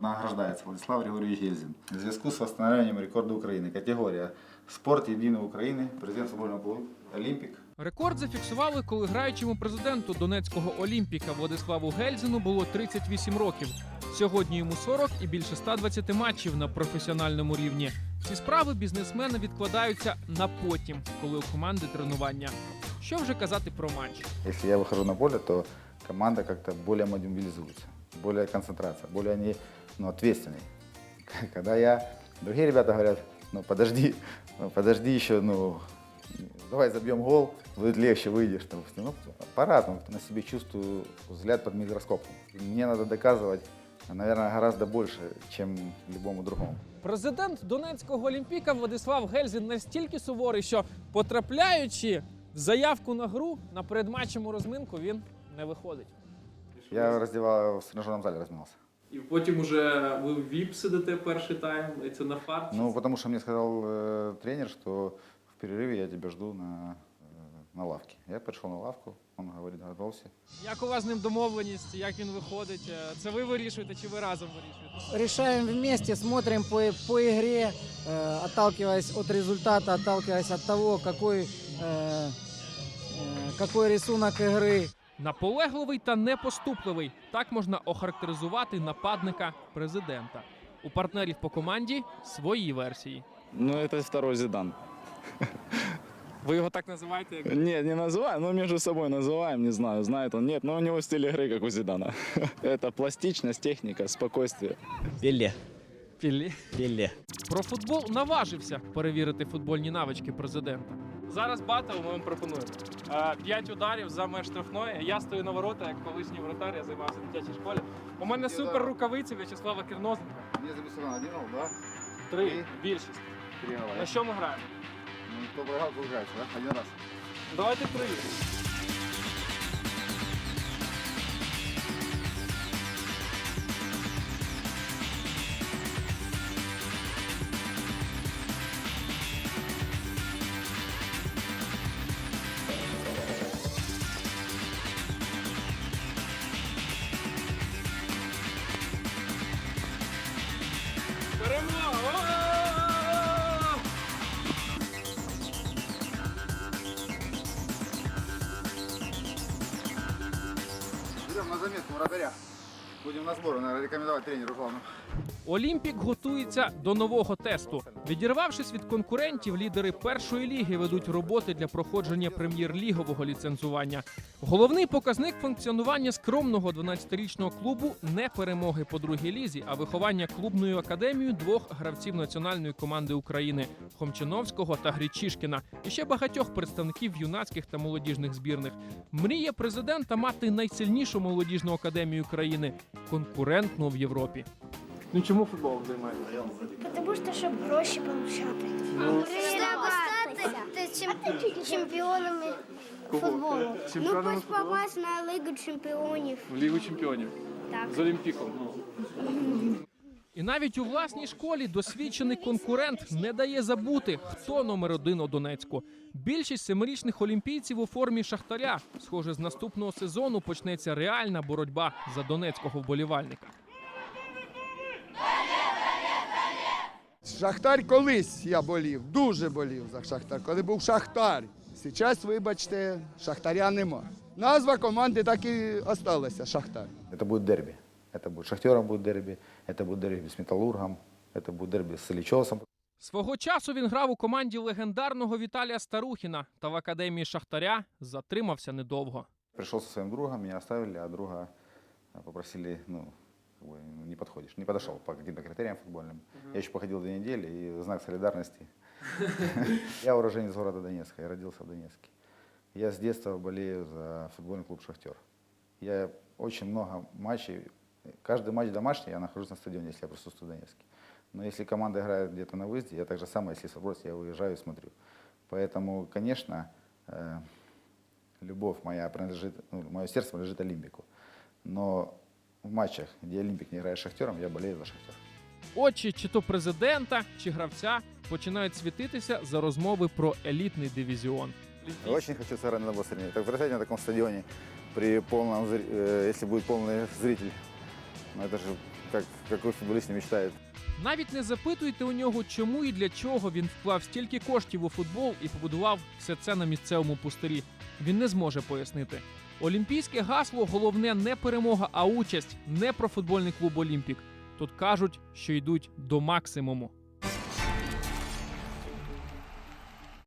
Награждається Владислав Григорьевич Єльзин. В зв'язку з встановленням рекорду України. Категорія Спорт єдиної України. Президент футбольного клубу Олімпік. Рекорд зафіксували, коли граючому президенту Донецького Олімпіка Владиславу Гельзину було 38 років. Сьогодні йому 40 і більше 120 матчів на професіональному рівні. Ці справи бізнесмени відкладаються на потім, коли у команди тренування. Що вже казати про матч? Если я выхожу на поле, то команда как-то более мобилизуется, более концентрация, более они ну, ответственные. Когда я, другие ребята говорят, ну подожди, ну, подожди еще, ну давай забьем гол, будет легче, выйдешь. Допустим. Ну, по-разному, на себе чувствую взгляд под микроскопом. И Мне надо доказывать, наверное, гораздо больше, чем любому другому. Президент Донецького Олімпіка Владислав Гельзін настільки суворий, що потрапляючи в заявку на гру на передматчеву розминку, він не виходить. Я раздевал, в тренажерном зале разминался. І потім уже ви в ВІП сидите перший тайм, і це на фарт. Ну, потому что мне сказал э, тренер, что в перерыве я тебя жду на, э, на лавке. Я пришел на лавку, он говорит, готовься. Як у вас з ним домовленість, як він виходить? Е, Це ви вирішуєте чи ви разом вирішуєте? решаем вместе, смотрим по, по игре, э, отталкиваясь от результата, отталкиваясь от того, какой, э, э, какой рисунок игры. Наполегливий та непоступливий. Так можна охарактеризувати нападника президента. У партнерів по команді свої версії. Ну, это второй Зидан. Ви його так називаєте? Як... Нет, не называем, но между собой называем, не знаю, знает он, нет, но у него стиль игры, как у Зидана. Это пластичность, техника, спокойствие. Пеле. Пілі. Пеле. Про футбол наважився перевірити футбольні навички президента. Зараз батл ми вам пропонуємо. Е, П'ять ударів за меж штрафної. Я стою на ворота, як колишній вратар, я займався в дитячій школі. У мене супер рукавиці В'ячеслава Кірнозенка. Мені записано один гол, да? Три. Більшість. Три гола. На що ми граємо? Ну, хто проиграл, то играется, да? Один раз. Давайте три. Берем на заметку вратаря. Будем на сборы, наверное, рекомендовать тренеру главному. Олімпік готується до нового тесту. Відірвавшись від конкурентів, лідери першої ліги ведуть роботи для проходження прем'єр-лігового ліцензування. Головний показник функціонування скромного 12-річного клубу не перемоги по другій лізі, а виховання клубною академією двох гравців національної команди України Хомчиновського та Гречишкіна і ще багатьох представників юнацьких та молодіжних збірних. Мріє президента мати найсильнішу молодіжну академію країни, конкурентну в Європі. Ну чому футболом займаєтеся? Тому що щоб гроші получати. Треба стати чем- чемпіонами футболу. Ну, хоч попасть на Лігу чемпіонів. В Лігу чемпіонів Так. з Олімпіком. І навіть у власній школі досвідчений конкурент не дає забути, хто номер один у Донецьку. Більшість семирічних олімпійців у формі шахтаря. Схоже, з наступного сезону почнеться реальна боротьба за донецького вболівальника. Шахтар колись я болів, дуже болів за Шахтар, коли був Шахтар. Зараз, вибачте, Шахтаря нема. Назва команди так і осталася Шахтар. Это будет дерби. Это будет с Шахтером будет дерби, это будет дерби с Металлургом, это будет дерби с Ильичевым. Свого часу він грав у команді легендарного Віталія Старухіна та в академії Шахтаря затримався недовго. Пришел со своим другом, меня оставили, а друга э, попросили, ну, как бы, ну, не подходишь, не подошел по каким-то критериям футбольным. Я еще походил две недели, и в знак солидарности. Я уроженец города Донецка, я родился в Донецке. Я с детства болею за футбольный клуб «Шахтер». Я очень много матчей, каждый матч домашний, я нахожусь на стадионе, если я присутствую в Донецке. Но если команда играет где-то на выезде, я так же самое, если соброс, я уезжаю и смотрю. Поэтому, конечно, э, любовь моя принадлежит, ну, мое сердце принадлежит Олимпику. Но в матчах, где Олимпик не играет с Шахтером, я болею за Шахтер. Очі чи то президента, чи гравця починають світитися за розмови про елітний дивізіон. Очень хочу сыграть на Басарине. Так представьте на таком стадионе, при полном, зри- э, если будет полный зритель. Ну это же как какой футболист не мечтает. Навіть не запитуйте у нього, чому і для чого він вклав стільки коштів у футбол і побудував все це на місцевому пустирі. Він не зможе пояснити. Олімпійське гасло головне не перемога, а участь, не про футбольний клуб Олімпік. Тут кажуть, що йдуть до максимуму.